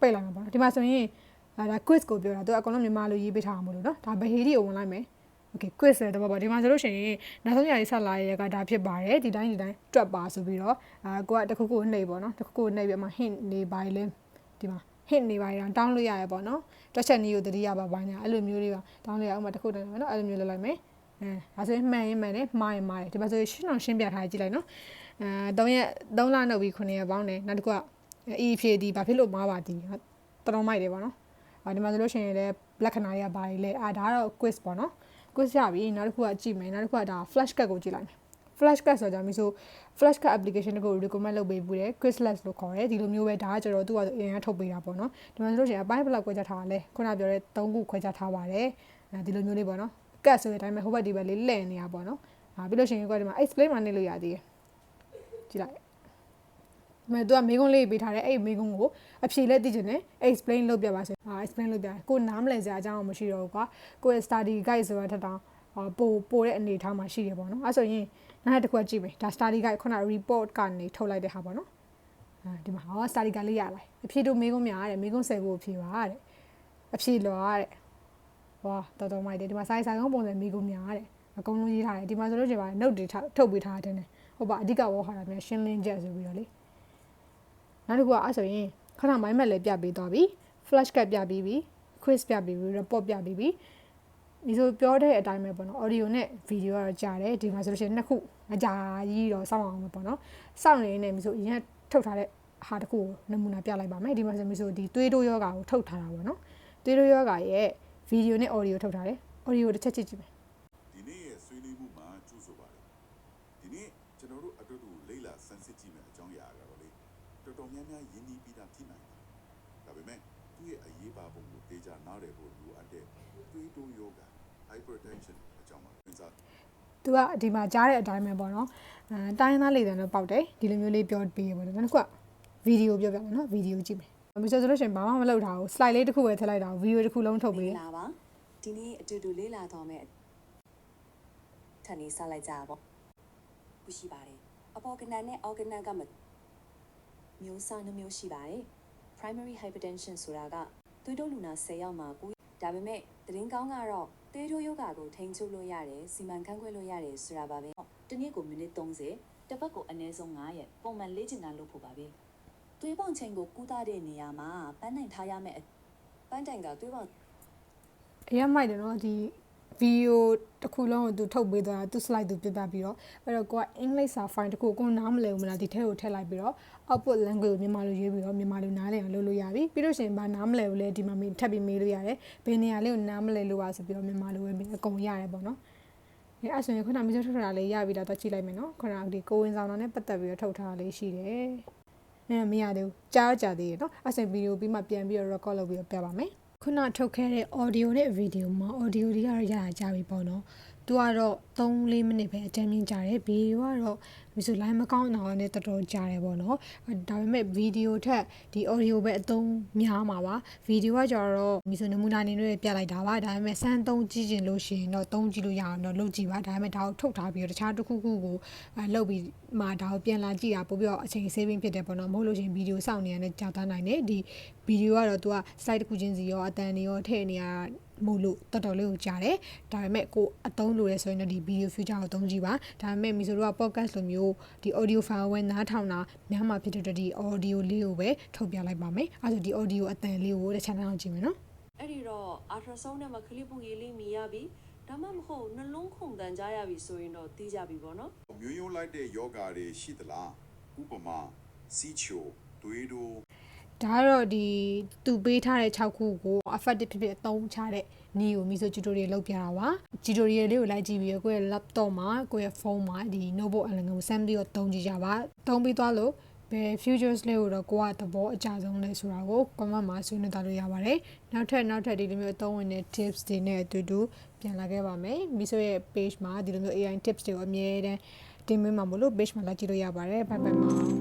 ပိတ်လိုက်မှာပေါ့နော်ဒီမှာဆိုရင်ဒါဒါ quiz ကိုပြောတာသူကအကုန်လုံးမြန်မာလိုရေးပေးထားမှာမလို့နော်ဒါဘယ်ဟေးဒီကိုဝင်လိုက်မယ် okay quiz တဲ့တော့ပေါ့ဒီမှာဆိုလို့ရှိရင်နောက်ဆုံးရာရေးဆက်လာရဲကဒါဖြစ်ပါတယ်ဒီတိုင်းဒီတိုင်းတွက်ပါဆိုပြီးတော့အာကိုကတခုခုနှိပ်ပေါ့နော်တခုခုနှိပ်ပြီးမှ hint နေပါလေဒီမှာ hint နေပါရတောင်းလို့ရရပေါ့နော်တွက်ချက်နည်းကိုတတိယပါပါညာအဲ့လိုမျိုးလေးပါတောင်းလို့ရအောင်မတခုတည်းနော်အဲ့လိုမျိုးလုပ်လိုက်မယ်အဲဒါဆိုရင်မှန်ရင်မှန်တယ်မှားရင်မှားတယ်ဒီမှာဆိုရင်ရှင်းအောင်ရှင်းပြထားကြည့်လိုက်နော်အဲ3ရက်3လနှုတ်ပြီး9ရက်ပေါင်းတယ်နောက်တစ်ခုက အီဖြေဒီဘာဖြစ်လို့မှားပါဒီတော်တော်မိုက်တယ်ပေါ့နော်အာဒီမှာဆိုလို့ရှိရင်လည်းလက္ခဏာတွေကဘာတွေလဲအာဒါကတော့ quiz ပေါ့နော် quiz ရပြီနောက်တစ်ခုကကြည့်မယ်နောက်တစ်ခုကဒါ flash card ကိုကြည့်လိုက်မယ် flash card ဆိုကြမျိုးဆို flash card application တခုကို recommend လုပ်ပေးဘူးတယ် quizless လို့ခေါ်တယ်ဒီလိုမျိုးပဲဒါကကျတော့သူ့ကအရင်ကထုတ်ပေးတာပေါ့နော်ဒီမှာဆိုလို့ရှိရင်အပိုင်းဘယ်လောက်ခွဲခြားထားတာလဲခုနပြောတဲ့၃ခုခွဲခြားထားပါတယ်အဲဒီလိုမျိုးလေးပေါ့နော် cut ဆိုတဲ့အတိုင်းပဲဟိုဘက်ဒီဘက်လေးလဲ့နေတာပေါ့နော်အာပြီးလို့ရှိရင်ကိုဒီမှာ explain မှနေလို့ရသေးတယ်ကြည့်လိုက် မဲသူကမေကုန်းလေးပေးထားတယ်အဲ့မေကုန်းကိုအဖြေလက်သိချင်တယ် explain လုပ်ပြပါစေအာ explain လုပ်ပြတယ်ကိုနားမလည်စရာအကြောင်းမရှိတော့ဘူးကွာကိုရဲ့ study guide ဆိုတာထက်တောင်ပို့ပို့တဲ့အနေအထားမှာရှိတယ်ပေါ့နော်အဲ့ဆိုရင်နောက်တစ်ခုကကြည့်မယ်ဒါ study guide ခုန report ကနေထုတ်လိုက်တဲ့ဟာပေါ့နော်အဲဒီမှာဟော study guide လေးရလိုက်အဖြေတို့မေကုန်းများတယ်မေကုန်း10ဖို့အဖြေပါတဲ့အဖြေလောတဲ့ဟောတော်တော်မိုက်တယ်ဒီမှာစာရေးစာကောင်းပုံစံမေကုန်းများတဲ့အကုန်လုံးရေးထားတယ်ဒီမှာဆိုလို့ကျပါ note တွေထုတ်ပေးထားတယ်တဲ့ဟုတ်ပါအဓိကဝေါ်ဟာတာများရှင်းလင်းချက်ဆိုပြီးတော့လေ နောက်တစ်ခုကအဲ့ဆိုရင်ခဏမိုင်းမက်လည်းပြပေးသွားပြီ flash card ပြပြီးပြီ quiz ပြပြီးပြီ report ပြပြီးပြီဒီဆိုပြောတဲ့အတိုင်းပဲပေါ့နော် audio နဲ့ video ကတော့ကြာတယ်ဒီမှာဆိုလို့ရှိရင်နှစ်ခုအကြာကြီးတော့စောင့်အောင်ပဲပေါ့နော်စောင့်နေနေပြီဆိုအရင်ထုတ်ထားတဲ့ဟာတစ်ခုကိုနမူနာပြလိုက်ပါမယ်ဒီမှာဆိုမျိုးဆိုဒီသွေးတိုးယောဂါကိုထုတ်ထားတာပေါ့နော်သွေးတိုးယောဂါရဲ့ video နဲ့ audio ထုတ်ထားတယ် audio တစ်ချက်ကြည့်ကြည့်မယ် ဒီနေ့ရဲ့ဆွေးနွေးမှုမှာကြိုးဆိုပါတယ်ဒီနေ့ကျွန်တော်တို့အတူတူလိမ့်လာဆန်းစစ်ကြည့်မယ်အကြောင်းအရာကတော့လေ တော်တော်များများယဉ်ကျေးပြီးသားဖြစ်နိုင်တယ်ဒါပေမဲ့သူ့ရဲ့အရေးပါပုံကိုတေချာနားလည်ဖို့လိုအပ်တဲ့တွေးတိုးယောဂ hypertension အကြောင်းပါစဉ်းစားသူကဒီမှာကြားတဲ့အတိုင်းပဲပေါ့နော်အဲတိုင်းသားလေတံတော့ပေါက်တယ်ဒီလိုမျိုးလေးပြောပေးရပေါ့နော်နောက်တစ်ခုကဗီဒီယိုပြောပြမယ်နော်ဗီဒီယိုကြည့်မယ်မဆိုဆိုလို့ရှိရင်ဘာမှမလုပ်ထားဘူး slide လေးတစ်ခုပဲထည့်လိုက်တာဗီဒီယိုတစ်ခုလုံးထုတ်ပေးမင်္ဂလာပါဒီနေ့အတူတူလေးလာတော့မယ်ထန်နေစလိုက်ကြပါပေါ့ခုရှိပါတယ်အပေါ်ကနန်နဲ့အောက်ကနန်ကမ မျိုးစားနှမျိုးရှိပါတယ် primary hypertension ဆိုတာကသွေးတိုးလူနာ10ယောက်မှာကိုဒါပေမဲ့သတင်းကောင်းကတော့သွေးတိုးယောဂါကိုထိန်းချုပ်လို့ရတယ်စီမံခန့်ခွဲလို့ရတယ်ဆိုတာပါပဲတနေ့ကိုမိနစ်30တစ်ပတ်ကိုအနည်းဆုံး9ရက်ပုံမှန်လေ့ကျင့်တာလုပ်ဖို့ပါပဲသွေးပေါင်ချိန်ကိုကူးသားတဲ့နေရာမှာပန်းတိုင်ထားရမယ့်ပန်းတိုင်ကသွေးပေါင်အရင်မိုက်တယ်နော်ဒီ ဗီဒီယိုတစ်ခုလုံးကိုသူထုတ်ပေးသွားတာသူ slide သူပြပြပြီးတော့အဲ့တော့ကိုကအင်္ဂလိပ်စာ file တစ်ခုကိုနားမလည်ဘူးမလားဒီထဲကိုထည့်လိုက်ပြီးတော့ output language ကိုမြန်မာလိုရေးပြီးတော့မြန်မာလိုနားလည်အောင်လုပ်လို့ရပြီပြီးလို့ရှိရင်ဘာနားမလည်ဘူးလဲဒီမှာထပ်ပြီးမေးလို့ရတယ်ဘယ်နေရာလေးကိုနားမလည်လို့ပါဆိုပြီးတော့မြန်မာလိုပဲမေးအကုန်ရတယ်ပေါ့နော်အဲအဲ့ဆိုရင်ခုနမျိုးထုတ်ထားတာလေးရပြီလားတော့ကြည့်လိုက်မယ်နော်ခုနဒီကိုဝင်ဆောင်တာနဲ့ပတ်သက်ပြီးတော့ထုတ်ထားတာလေးရှိတယ်အဲမရသေးဘူးကြားကြသေးတယ်နော်အဲ့ဆိုဗီဒီယိုပြီးမှပြန်ပြီးတော့ record လုပ်ပြီးတော့ပြပါမယ် ခုနထုတ်ခဲ့တဲ့ audio နဲ့ video မှာ audio တွေကတော့ရရကြပြီပေါ့နော်သူကတော့3-4မိနစ်ပဲအတန်းမြင့်ကြတယ် video ကတော့ ဒီဆို line မကောင်းတော့လည်းတော်တော်ကြာတယ်ပေါ့နော်ဒါပေမဲ့ video ထက်ဒီ audio ပဲအသုံးများမှာပါ video ကကြတော့ဒီဆိုနမူနာအနေနဲ့ပြလိုက်တာပါဒါပေမဲ့စမ်းသုံးကြည့်ကျင်လို့ရှိရင်တော့သုံးကြည့်လို့ရအောင်တော့လုပ်ကြည့်ပါဒါပေမဲ့ဒါကိုထုတ်ထားပြီးတော့တခြားတစ်ခုခုကိုအဲလုပ်ပြီးမှဒါကိုပြန်လာကြည့်တာပို့ပြီးတော့အချိန် saving ဖြစ်တယ်ပေါ့နော်မဟုတ်လို့ရှိရင် video စောင့်နေရတဲ့ကြာသားနိုင်တယ်ဒီ video ကတော့ तू က slide တစ်ခုချင်းစီရောအတန်တွေရောထည့်နေရမို့လို့တော်တော်လေးကိုကြားတယ်ဒါပေမဲ့ကိုအသုံးလိုရဲဆိုရင်တော့ဒီ video future ကိုအသုံးကြည့်ပါဒါပေမဲ့မီဆိုတို့က podcast လိုမျိုးဒီ audio file ဝယ်နားထောင်တာများမှာဖြစ်တဲ့အတွက်ဒီ audio လေးကိုပဲထုတ်ပြလိုက်ပါမယ်အဲဆိုဒီ audio အတန်လေးကိုတစ်ချက်နောက်ကြည့်မယ်နော်အဲ့ဒီတော့ ultrasound နဲ့မှခလစ်ပုံရေးလေးမြင်ရပြီဒါမှမဟုတ်နှလုံးခုန်တန်ကြားရပြီဆိုရင်တော့သိကြပြီပေါ့နော်မျိုးရိုးလိုက်တဲ့ယောဂါတွေရှိသလားဥပမာစီချိုတွေးတိုး ဒါကတော့ဒီသူပေးထားတဲ့6ခုကို effective ဖြစ်ဖြစ်အသုံးချတဲ့နည်းကိုမီဆို tutorial လုပ်ပြတာပါ tutorial လေးကိုလိုက်ကြည့်ပြီးတော့ကိုယ့်ရဲ့ laptop မှာကိုယ့်ရဲ့ဖုန်းမှာဒီ notebook အလငယ်ကို send ပြီးတော့သုံးကြည့်ကြပါသုံးပြီးသွားလို့ဘယ် futures လေးကိုတော့ကိုကသဘောအကျဆုံးလဲဆိုတာကို comment မှာဆွေးနွေးသားလို့ရပါတယ်နောက်ထပ်နောက်ထပ်ဒီလိုမျိုးအသုံးဝင်တဲ့ tips တွေနဲ့အတူတူပြန်လာခဲ့ပါမယ်မီဆိုရဲ့ page မှာဒီလိုမျိုး AI tips တွေကိုအမြဲတမ်းတင်ပေးမှာမလို့ page မှာလာကြည့်လို့ရပါတယ်ဘိုင်ဘိုင်ပါ